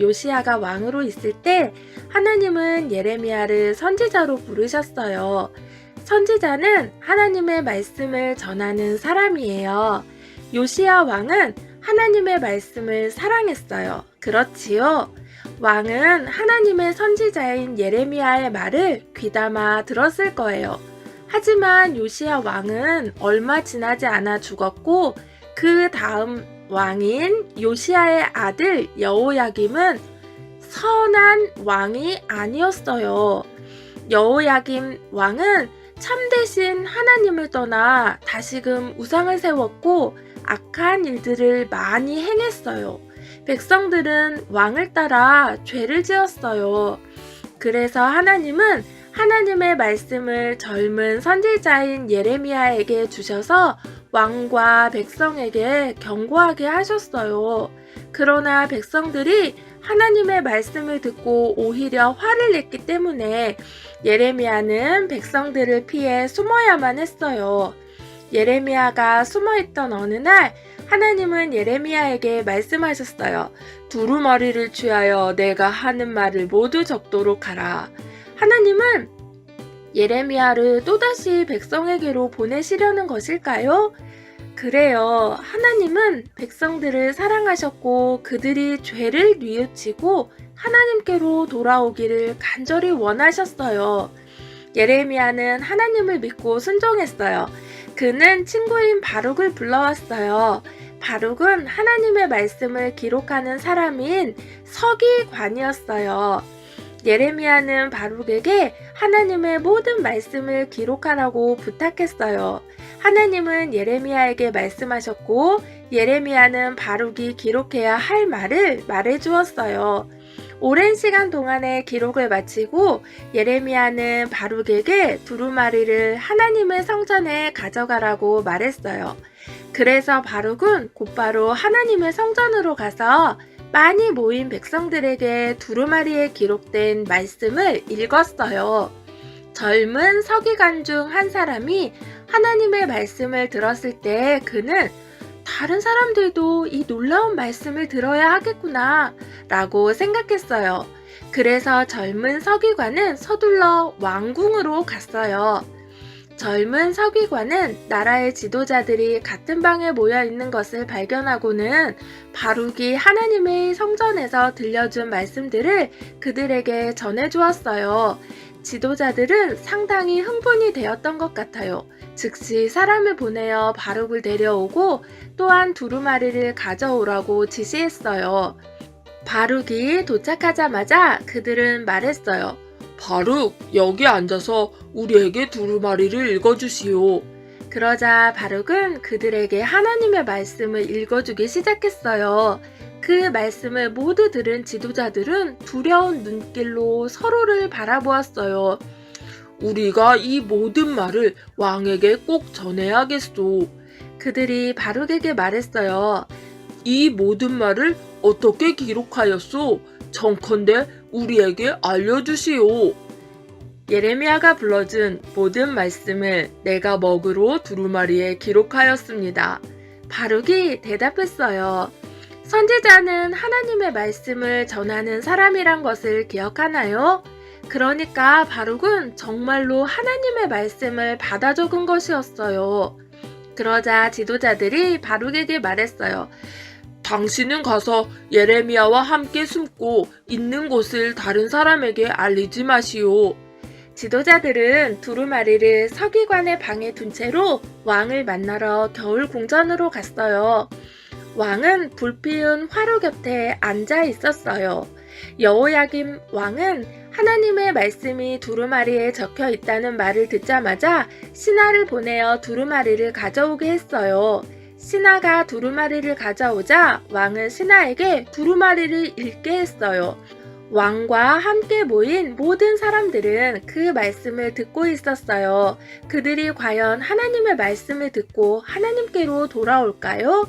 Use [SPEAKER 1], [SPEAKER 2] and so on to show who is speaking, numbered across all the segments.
[SPEAKER 1] 요시야가 왕으로 있을 때 하나님은 예레미야를 선지자로 부르셨어요. 선지자는 하나님의 말씀을 전하는 사람이에요. 요시야 왕은 하나님의 말씀을 사랑했어요. 그렇지요? 왕은 하나님의 선지자인 예레미야의 말을 귀담아 들었을 거예요. 하지만 요시야 왕은 얼마 지나지 않아 죽었고 그 다음 왕인 요시야의 아들 여호야김은 선한 왕이 아니었어요. 여호야김 왕은 참되신 하나님을 떠나 다시금 우상을 세웠고 악한 일들을 많이 행했어요. 백성들은 왕을 따라 죄를 지었어요. 그래서 하나님은 하나님의 말씀을 젊은 선지자인 예레미야에게 주셔서 왕과 백성에게 경고하게 하셨어요. 그러나 백성들이 하나님의 말씀을 듣고 오히려 화를 냈기 때문에 예레미야는 백성들을 피해 숨어야만 했어요. 예레미야가 숨어 있던 어느 날 하나님은 예레미야에게 말씀하셨어요. 두루마리를 취하여 내가 하는 말을 모두 적도록 하라. 하나님은 예레미야를 또다시 백성에게로 보내시려는 것일까요? 그래요. 하나님은 백성들을 사랑하셨고 그들이 죄를 뉘우치고 하나님께로 돌아오기를 간절히 원하셨어요. 예레미야는 하나님을 믿고 순종했어요. 그는 친구인 바룩을 불러왔어요. 바룩은 하나님의 말씀을 기록하는 사람인 서기관이었어요. 예레미야는 바룩에게 하나님의 모든 말씀을 기록하라고 부탁했어요. 하나님은 예레미야에게 말씀하셨고 예레미야는 바룩이 기록해야 할 말을 말해 주었어요. 오랜 시간 동안의 기록을 마치고 예레미야는 바룩에게 두루마리를 하나님의 성전에 가져가라고 말했어요. 그래서 바룩은 곧바로 하나님의 성전으로 가서 많이 모인 백성들에게 두루마리에 기록된 말씀을 읽었어요. 젊은 서기관 중 한 사람이 하나님의 말씀을 들었을 때 그는 다른 사람들도 이 놀라운 말씀을 들어야 하겠구나 라고 생각했어요. 그래서 젊은 서기관은 서둘러 왕궁으로 갔어요. 젊은 서기관은 나라의 지도자들이 같은 방에 모여 있는 것을 발견하고는 바룩이 하나님의 성전에서 들려준 말씀들을 그들에게 전해주었어요. 지도자들은 상당히 흥분이 되었던 것 같아요. 즉시 사람을 보내어 바룩을 데려오고 또한 두루마리를 가져오라고 지시했어요. 바룩이 도착하자마자 그들은 말했어요.
[SPEAKER 2] 바룩, 여기 앉아서 우리에게 두루마리를 읽어주시오.
[SPEAKER 1] 그러자 바룩은 그들에게 하나님의 말씀을 읽어주기 시작했어요. 그 말씀을 모두 들은 지도자들은 두려운 눈길로 서로를 바라보았어요.
[SPEAKER 2] 우리가 이 모든 말을 왕에게 꼭 전해야겠소.
[SPEAKER 1] 그들이 바룩에게 말했어요.
[SPEAKER 2] 이 모든 말을 어떻게 기록하였소? 정컨대 우리에게 알려주시오.
[SPEAKER 1] 예레미야가 불러준 모든 말씀을 내가 먹으로 두루마리에 기록하였습니다. 바룩이 대답했어요. 선지자는 하나님의 말씀을 전하는 사람이란 것을 기억하나요? 그러니까 바룩은 정말로 하나님의 말씀을 받아 적은 것이었어요. 그러자 지도자들이 바룩에게 말했어요.
[SPEAKER 2] 당신은 가서 예레미야와 함께 숨고 있는 곳을 다른 사람에게 알리지 마시오.
[SPEAKER 1] 지도자들은 두루마리를 서기관의 방에 둔 채로 왕을 만나러 겨울 궁전으로 갔어요. 왕은 불피운 화로 곁에 앉아 있었어요. 여호야김 왕은 하나님의 말씀이 두루마리에 적혀 있다는 말을 듣자마자 신하를 보내어 두루마리를 가져오게 했어요. 신하가 두루마리를 가져오자 왕은 신하에게 두루마리를 읽게 했어요. 왕과 함께 모인 모든 사람들은 그 말씀을 듣고 있었어요. 그들이 과연 하나님의 말씀을 듣고 하나님께로 돌아올까요?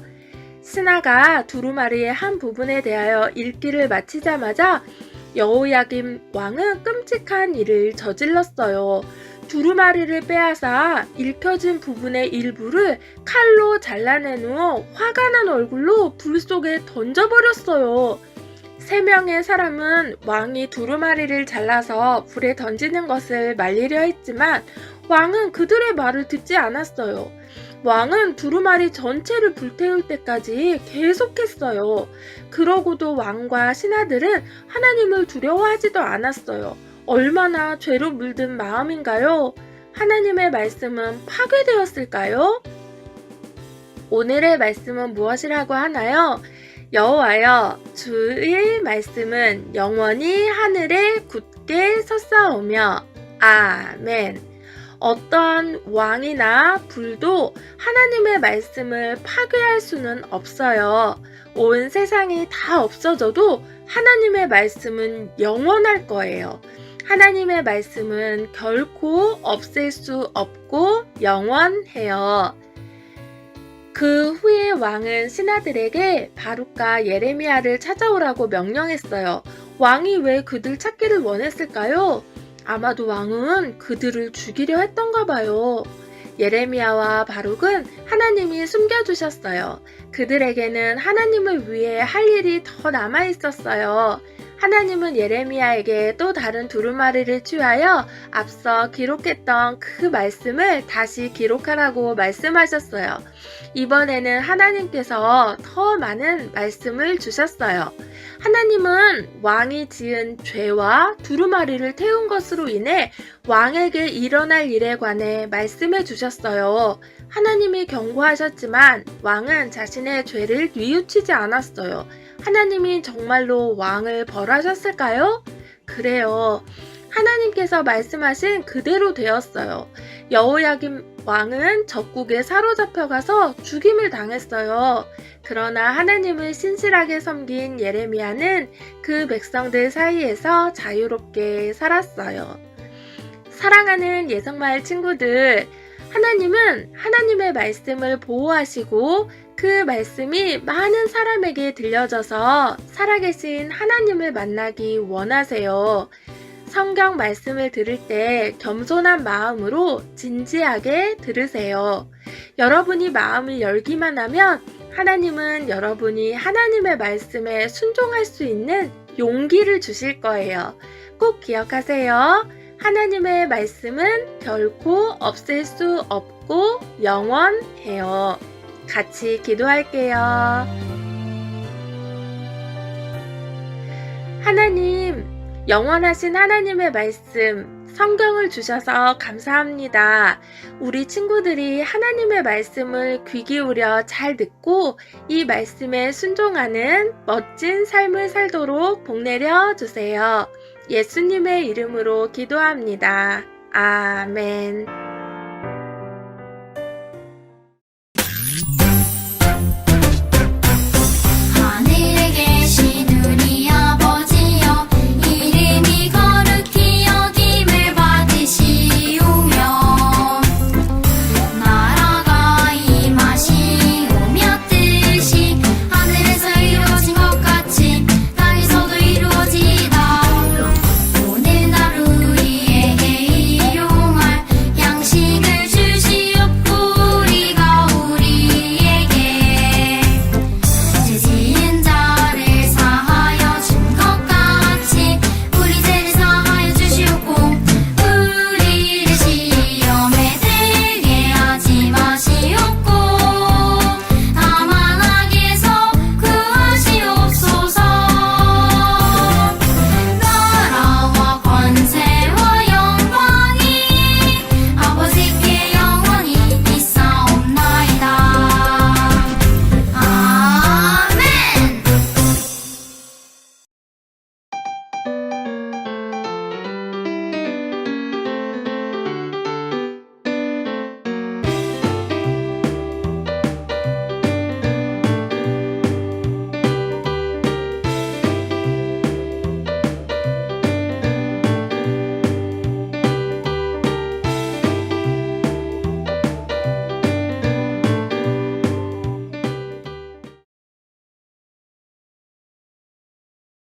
[SPEAKER 1] 신하가 두루마리의 한 부분에 대하여 읽기를 마치자마자 여호야김 왕은 끔찍한 일을 저질렀어요. 두루마리를 빼앗아 읽혀진 부분의 일부를 칼로 잘라낸 후 화가 난 얼굴로 불 속에 던져버렸어요. 세 명의 사람은 왕이 두루마리를 잘라서 불에 던지는 것을 말리려 했지만 왕은 그들의 말을 듣지 않았어요. 왕은 두루마리 전체를 불태울 때까지 계속했어요. 그러고도 왕과 신하들은 하나님을 두려워하지도 않았어요. 얼마나 죄로 물든 마음인가요? 하나님의 말씀은 파괴되었을까요? 오늘의 말씀은 무엇이라고 하나요? 여호와여 주의 말씀은 영원히 하늘에 굳게 섰사오며 아멘. 어떠한 왕이나 불도 하나님의 말씀을 파괴할 수는 없어요. 온 세상이 다 없어져도 하나님의 말씀은 영원할 거예요. 하나님의 말씀은 결코 없앨 수 없고 영원해요. 그 후에 왕은 신하들에게 바룩과 예레미야를 찾아오라고 명령했어요. 왕이 왜 그들 찾기를 원했을까요? 아마도 왕은 그들을 죽이려 했던가 봐요. 예레미야와 바룩은 하나님이 숨겨주셨어요. 그들에게는 하나님을 위해 할 일이 더 남아 있었어요. 하나님은 예레미야에게 또 다른 두루마리를 취하여 앞서 기록했던 그 말씀을 다시 기록하라고 말씀하셨어요. 이번에는 하나님께서 더 많은 말씀을 주셨어요. 하나님은 왕이 지은 죄와 두루마리를 태운 것으로 인해 왕에게 일어날 일에 관해 말씀해 주셨어요. 하나님이 경고하셨지만 왕은 자신의 죄를 뉘우치지 않았어요. 하나님이 정말로 왕을 벌하셨을까요? 그래요. 하나님께서 말씀하신 그대로 되었어요. 여호야김 왕은 적국에 사로잡혀 가서 죽임을 당했어요. 그러나 하나님을 신실하게 섬긴 예레미야는 그 백성들 사이에서 자유롭게 살았어요. 사랑하는 예성마을 친구들, 하나님은 하나님의 말씀을 보호하시고 그 말씀이 많은 사람에게 들려져서 살아계신 하나님을 만나기 원하세요. 성경 말씀을 들을 때 겸손한 마음으로 진지하게 들으세요. 여러분이 마음을 열기만 하면 하나님은 여러분이 하나님의 말씀에 순종할 수 있는 용기를 주실 거예요. 꼭 기억하세요. 하나님의 말씀은 결코 없앨 수 없고 영원해요. 같이 기도할게요. 하나님, 영원하신 하나님의 말씀, 성경을 주셔서 감사합니다. 우리 친구들이 하나님의 말씀을 귀 기울여 잘 듣고 이 말씀에 순종하는 멋진 삶을 살도록 복내려 주세요. 예수님의 이름으로 기도합니다. 아멘.